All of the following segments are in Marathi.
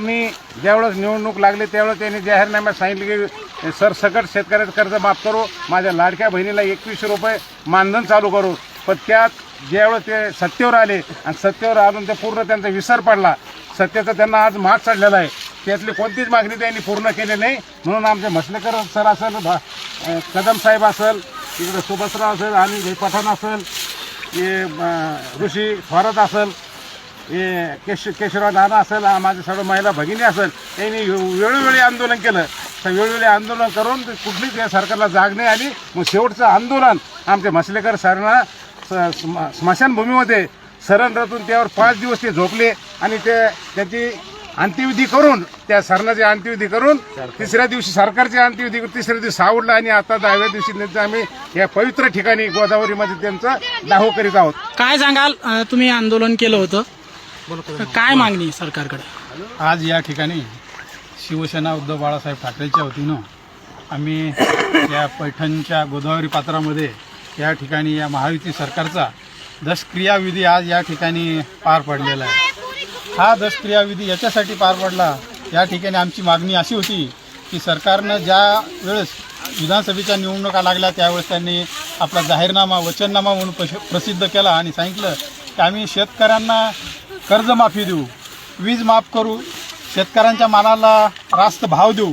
साहेबांनी ज्यावेळेस निवडणूक लागली त्यावेळेस त्यांनी जाहीरनाम्यात सांगितले की सरसकट शेतकऱ्याचं कर्ज माफ करू. माझ्या लाडक्या बहिणीला एकवीसशे रुपये मानधन चालू करू. पण त्यात ज्यावेळेस ते सत्तेवर आले आणि सत्तेवर आलून ते पूर्ण त्यांचा विसर पडला सत्तेचा त्यांना आज माग चढलेला आहे. त्यातली कोणतीच मागणी त्यांनी पूर्ण केली नाही. म्हणून आमचे म्हसलेकर सर असेल भा- कदम साहेब असेल तिकडे सुभाषराव असेल आणि पठाण असेल ऋषी भारत असेल हे केश केशवराव नाना असेल माझ्या सर्व महिला भगिनी असेल त्यांनी वेळोवेळी आंदोलन केलं. तर वेळोवेळी आंदोलन करून ते कुठलीच या सरकारला जाग नाही आली. मग शेवटचं आंदोलन आमच्या मसलेकर सरांना स- स्म- स्मशानभूमीमध्ये सरण रचून त्यावर पाच दिवस ते झोपले आणि ते त्याची अंत्यविधी करून त्या सरणाची अंत्यविधी करून तिसऱ्या दिवशी सरकारची अंत्यविधी करून तिसऱ्या दिवशी सावडला आणि आता दहाव्या दिवशी त्यांचं आम्ही या पवित्र ठिकाणी गोदावरीमध्ये त्यांचं दाहो करीत आहोत. काय सांगाल? तुम्ही आंदोलन केलं होतं. काय मागणी आहे सरकारकडे? आज या ठिकाणी शिवसेना उद्धव बाळासाहेब ठाकरेच्या वतीनं आम्ही या पैठणच्या गोदावरी पात्रामध्ये या ठिकाणी या महायुती सरकारचा दशक्रियाविधी आज या ठिकाणी पार पडलेला आहे. हा दशक्रियाविधी याच्यासाठी पार पडला. या ठिकाणी आमची मागणी अशी होती की सरकारनं ज्या वेळेस विधानसभेच्या निवडणुका लागल्या त्यावेळेस त्यांनी आपला जाहीरनामा वचननामा म्हणून प्रश- प्रसिद्ध केला आणि सांगितलं की आम्ही शेतकऱ्यांना कर्जमाफी देऊ वीज माफ करू शेतकऱ्यांच्या मालाला रास्त भाव देऊ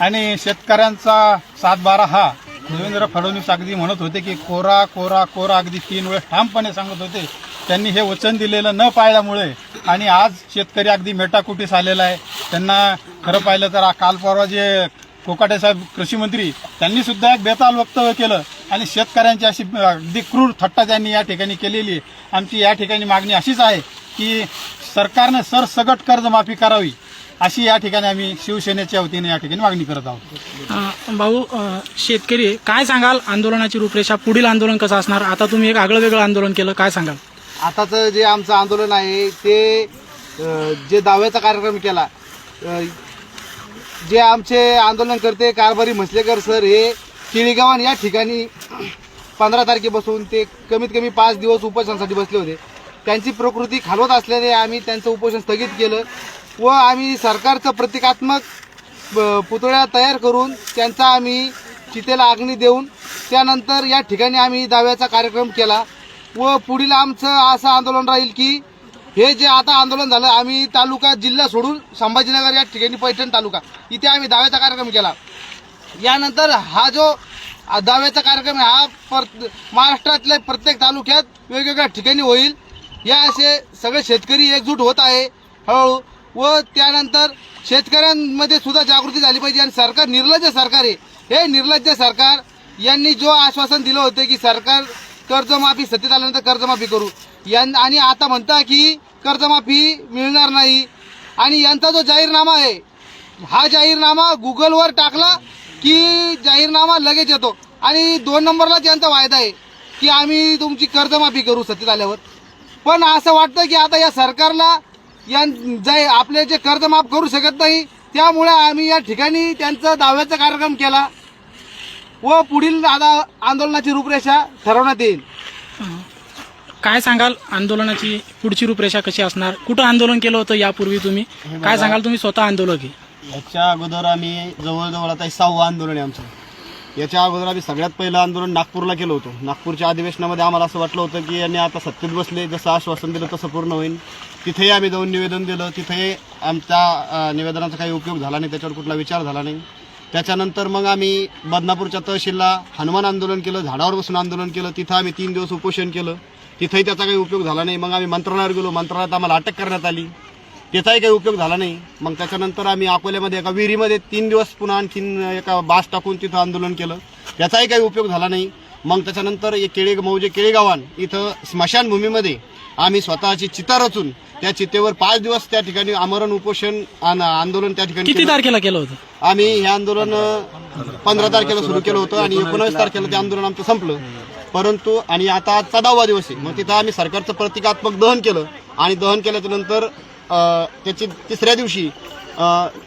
आणि शेतकऱ्यांचा सातबारा हा. देवेंद्र फडणवीस अगदी म्हणत होते की कोरा कोरा कोरा अगदी तीन वेळेस ठामपणे सांगत होते. त्यांनी हे वचन दिलेलं न पाळल्यामुळे आणि आज शेतकरी अगदी मेटाकुटीस आलेला आहे. त्यांना खरं पाहिलं तर काल परवा जे कोकाटे साहेब कृषी मंत्री त्यांनी सुद्धा एक बेताल वक्तव्य केलं आणि शेतकऱ्यांची अशी अगदी क्रूर थट्टा त्यांनी या ठिकाणी केलेली आहे. आमची या ठिकाणी मागणी अशीच आहे की सरकारने सरसगट कर्जमाफी करावी अशी या ठिकाणी आम्ही शिवसेनेच्या वतीने या ठिकाणी मागणी करत आहोत. भाऊ शेतकरी काय सांगाल आंदोलनाची रूपरेषा? पुढील आंदोलन कसं असणार? आता तुम्ही एक आगळं वेगळं आंदोलन केलं काय सांगाल? आताचं जे आमचं आंदोलन आहे ते जे दाव्याचा कार्यक्रम केला जे आमचे आंदोलनकर्ते कारभारी म्हसलेकर सर हे केळीगावान या ठिकाणी पंधरा तारखेपासून ते कमीत कमी पाच दिवस उपोषणासाठी बसले होते. त्यांची प्रकृती खालवत असल्याने आम्ही त्यांचं उपोषण स्थगित केलं व आम्ही सरकारचं प्रतिकात्मक ब- पुतळ्या तयार करून त्यांचा आम्ही चितेला अग्नी देऊन त्यानंतर या ठिकाणी आम्ही दाव्याचा कार्यक्रम केला व पुढील आमचं असं आंदोलन राहील की हे जे आता आंदोलन झालं आम्ही तालुका जिल्हा सोडून संभाजीनगर या ठिकाणी पैठण तालुका इथे आम्ही दाव्याचा कार्यक्रम केला. यानंतर हा जो दाव्याचा कार्यक्रम हा पर महाराष्ट्रातल्या प्रत्येक तालुक्यात वेगवेगळ्या ठिकाणी होईल. या असे सगळे शेतकरी एकजूट होत आहे हळूहळू. व त्यानंतर शेतकऱ्यांमध्ये सुद्धा जागृती झाली पाहिजे आणि सरकार निर्लज्ज सरकार आहे. हे निर्लज्ज सरकार यांनी जो आश्वासन दिलं होतं की सरकार कर्जमाफी सत्तेत आल्यानंतर कर्जमाफी करू. यां आणि आता म्हणता की कर्जमाफी मिळणार नाही. आणि यांचा जो जाहीरनामा आहे हा जाहीरनामा गुगलवर टाकला की जाहीरनामा लगेच येतो. आणि दोन नंबरला त्यांचा वायदा आहे की आम्ही तुमची कर्जमाफी करू सत्तेत आल्यावर. पण असं वाटतं की आता या सरकारला या जे आपले जे कर्ज माफ करू शकत नाही त्यामुळे आम्ही या ठिकाणी त्यांचा दाव्याचा कार्यक्रम केला व पुढील आता आंदोलनाची रूपरेषा ठरवण्यात येईल. काय सांगाल? आंदोलनाची पुढची रूपरेषा कशी असणार? कुठं आंदोलन केलं होतं यापूर्वी तुम्ही? काय सांगाल तुम्ही? स्वतः आंदोलक याच्या अगोदर आम्ही जवळजवळ आता सहावं आंदोलन आहे आमचं. याच्या अगोदर आम्ही सगळ्यात पहिलं आंदोलन नागपूरला केलं होतं. नागपूरच्या अधिवेशनामध्ये आम्हाला असं वाटलं होतं की यांनी आता सत्तेत बसले जसं आश्वासन दिलं तसं पूर्ण होईल. तिथेही आम्ही जाऊन निवेदन दिलं. तिथेही आमच्या निवेदनाचा काही उपयोग झाला नाही त्याच्यावर कुठला विचार झाला नाही. त्याच्यानंतर मग आम्ही बदनापूरच्या तहसीलला हनुमान आंदोलन केलं झाडावर बसून आंदोलन केलं. तिथं आम्ही तीन दिवस उपोषण केलं. तिथंही त्याचा काही उपयोग झाला नाही. मग आम्ही मंत्रालयावर गेलो. मंत्रालयात आम्हाला अटक करण्यात आली. त्याचाही काही उपयोग झाला नाही. मग त्याच्यानंतर आम्ही अकोल्यामध्ये एका विहिरीमध्ये तीन दिवस पुन्हा आणखीन एका बास टाकून तिथं आंदोलन केलं. त्याचाही काही उपयोग झाला नाही. मग त्याच्यानंतर एक केळे मौजे केळेगावान इथं स्मशानभूमीमध्ये आम्ही स्वतःची चिता रचून त्या चितेवर पाच दिवस त्या ठिकाणी आमरण उपोषण आंदोलन त्या ठिकाणी किती केलं. तारखेला केलं होतं? आम्ही हे आंदोलन पंधरा तारखेला सुरू केलं होतं आणि एकोणावीस तारखेला ते आंदोलन आमचं संपलं. परंतु आणि आता आजचा दहावा दिवस आहे. मग तिथं आम्ही सरकारचं प्रतिकात्मक दहन केलं आणि दहन केल्याच्यानंतर त्याची तिसऱ्या दिवशी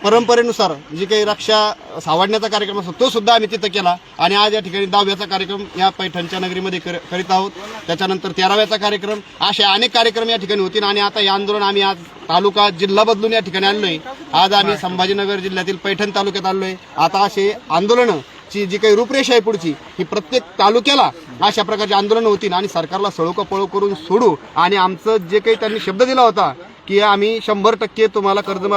परंपरेनुसार जे काही रक्षा सावडण्याचा कार्यक्रम असतो तो सुद्धा आम्ही तिथं केला. आणि आज या ठिकाणी दहाव्याचा कार्यक्रम या पैठणच्या नगरीमध्ये कर- करीत आहोत. त्याच्यानंतर तेराव्याचा कार्यक्रम असे अनेक कार्यक्रम या ठिकाणी होतील. आणि आता हे आंदोलन आम्ही आज तालुका जिल्हा बदलून या ठिकाणी आलोय आज आम्ही संभाजीनगर जिल्ह्यातील पैठण तालुक्यात आलोय आता असे आंदोलनं ची जी काही रूपरेषा आहे पुढची ही प्रत्येक तालुक्याला अशा प्रकारचे आंदोलन होतील. आणि सरकारला सळो पळो करून सोडू. आणि आमचं जे काही त्यांनी शब्द दिला होता की आम्ही शंभर टक्के तुम्हाला कर्जमाफी